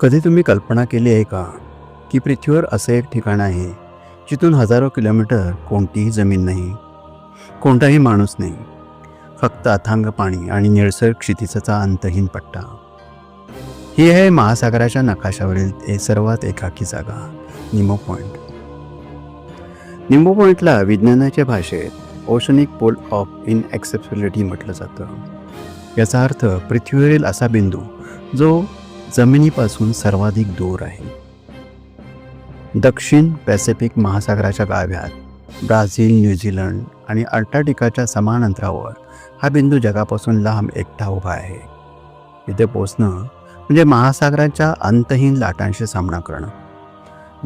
कधी तुम्ही कल्पना केली आहे का की पृथ्वीवर असं एक ठिकाण आहे जिथून हजारो किलोमीटर कोणतीही जमीन नाही कोणताही माणूस नाही फक्त अथांग पाणी आणि निळसर क्षितिजाचा अंतहीन पट्टा? ही आहे महासागराच्या नकाशावरील ए सर्वात एकाकी जागा निमो पॉईंट निमो पॉईंटला विज्ञानाच्या भाषेत ओशनिक पोल ऑफ इनॲक्सेप्सिबिलिटी म्हटलं जातं. याचा अर्थ पृथ्वीवरील असा बिंदू जो जमिनीपासून सर्वाधिक दूर आहे. दक्षिण पॅसिफिक महासागराच्या गाभ्यात ब्राझील न्यूझीलंड आणि अंटार्क्टिकाच्या समान अंतरावर हा बिंदू जगापासून लांब एकटा उभा आहे. इथे पोचणं म्हणजे महासागराच्या अंतहीन लाटांशी सामना करणं.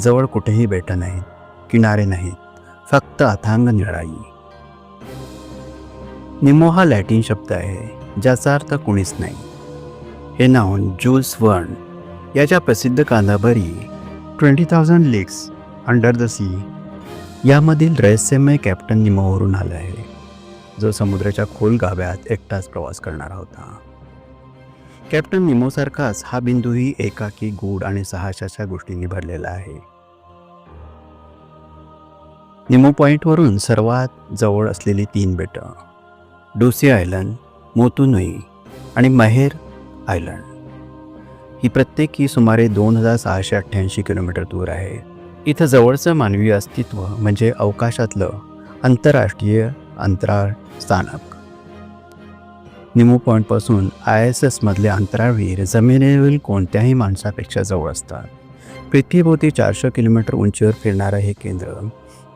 जवळ कुठेही बेटं नाहीत किनारे नाहीत फक्त अथांग निळाई निमो हा लॅटिन शब्द आहे ज्याचा अर्थ कुणीच नाही. हे नाव जूल्स वर्न याच्या प्रसिद्ध कादंबरी twenty thousand leagues under the sea. यामधील रहस्यमय कॅप्टन निमोवरून आला आहे जो समुद्राच्या खोल गाभ्यात एकटाच प्रवास करणारा होता. कॅप्टन निमोसारखाच हा बिंदूही एकाकी गूढ आणि साहसाच्या गोष्टींनी भरलेला आहे. निमो पॉईंटवरून सर्वात जवळ असलेली तीन बेटं डोसी आयलंड मोतुनुई आणि महेर आयलंड. ही प्रत्येकी सुमारे दोन हजार सहाशे अठ्ठ्याऐंशी किलोमीटर दूर आहे. इथं जवळचं मानवी अस्तित्व म्हणजे अवकाशातलं आंतरराष्ट्रीय अंतराळ स्थानक. निमू पॉईंटपासून आय एस एसमधले अंतराळवीर जमिनीवरील कोणत्याही माणसापेक्षा जवळ असतात. पृथ्वीभोवती चारशे किलोमीटर उंचीवर फिरणारं हे केंद्र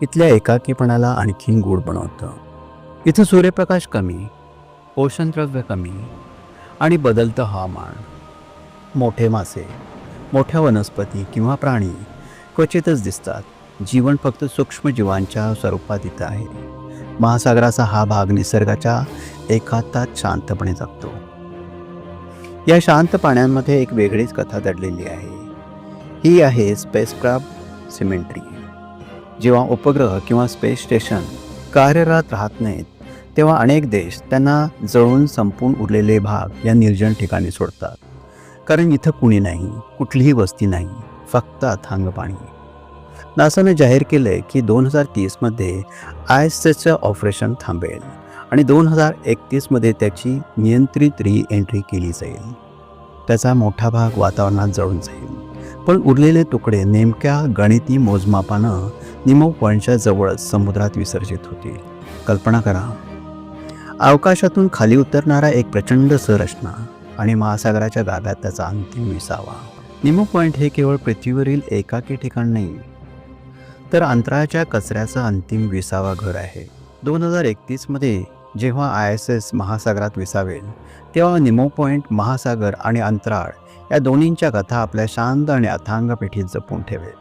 इथल्या एकाकीपणाला आणखीन गोड बनवतं. इथं सूर्यप्रकाश कमी पोषणद्रव्य कमी आणि बदलतं हवामान. मोठे मासे मोठ्या वनस्पती किंवा प्राणी क्वचितच दिसतात. जीवन फक्त सूक्ष्मजीवांच्या स्वरूपात इथं आहे. महासागराचा हा भाग निसर्गाच्या एकातात शांतपणे जगतो. या शांत पाण्यांमध्ये एक वेगळीच कथा दडलेली आहे. ही आहे स्पेसक्राफ्ट सिमेंट्री. जेव्हा उपग्रह किंवा स्पेस स्टेशन कार्यरत राहत नाहीत तेव्हा अनेक देश त्यांना जळून संपून उरलेले भाग या निर्जन ठिकाणी सोडतात. कारण इथं कुणी नाही कुठलीही वस्ती नाही फक्त अथांग पाणी. नासाने जाहीर केलं आहे की दोन हजार तीसमध्ये आय एस एसचं ऑपरेशन थांबेल आणि दोन हजार एकतीसमध्ये त्याची नियंत्रित री एंट्री केली जाईल. त्याचा मोठा भाग वातावरणात जळून जाईल. पण उरलेले तुकडे नेमक्या गणिती मोजमापानं निमो पॉईंटच्या जवळच समुद्रात विसर्जित होतील. कल्पना करा अवकाशातून खाली उतरणारा एक प्रचंड संरचना आणि महासागराच्या गाभ्यात त्याचा अंतिम विसावा. निमो पॉईंट हे केवळ पृथ्वीवरील एकाकी ठिकाण नाही तर अंतराळाच्या कचऱ्याचं अंतिम विसावा घर आहे. दोन हजार एकतीसमध्ये जेव्हा आय एस एस महासागरात विसावेल तेव्हा निमो पॉईंट महासागर आणि अंतराळ या दोन्हींच्या कथा आपल्या शांत आणि अथांग पेठीत जपून ठेवेल.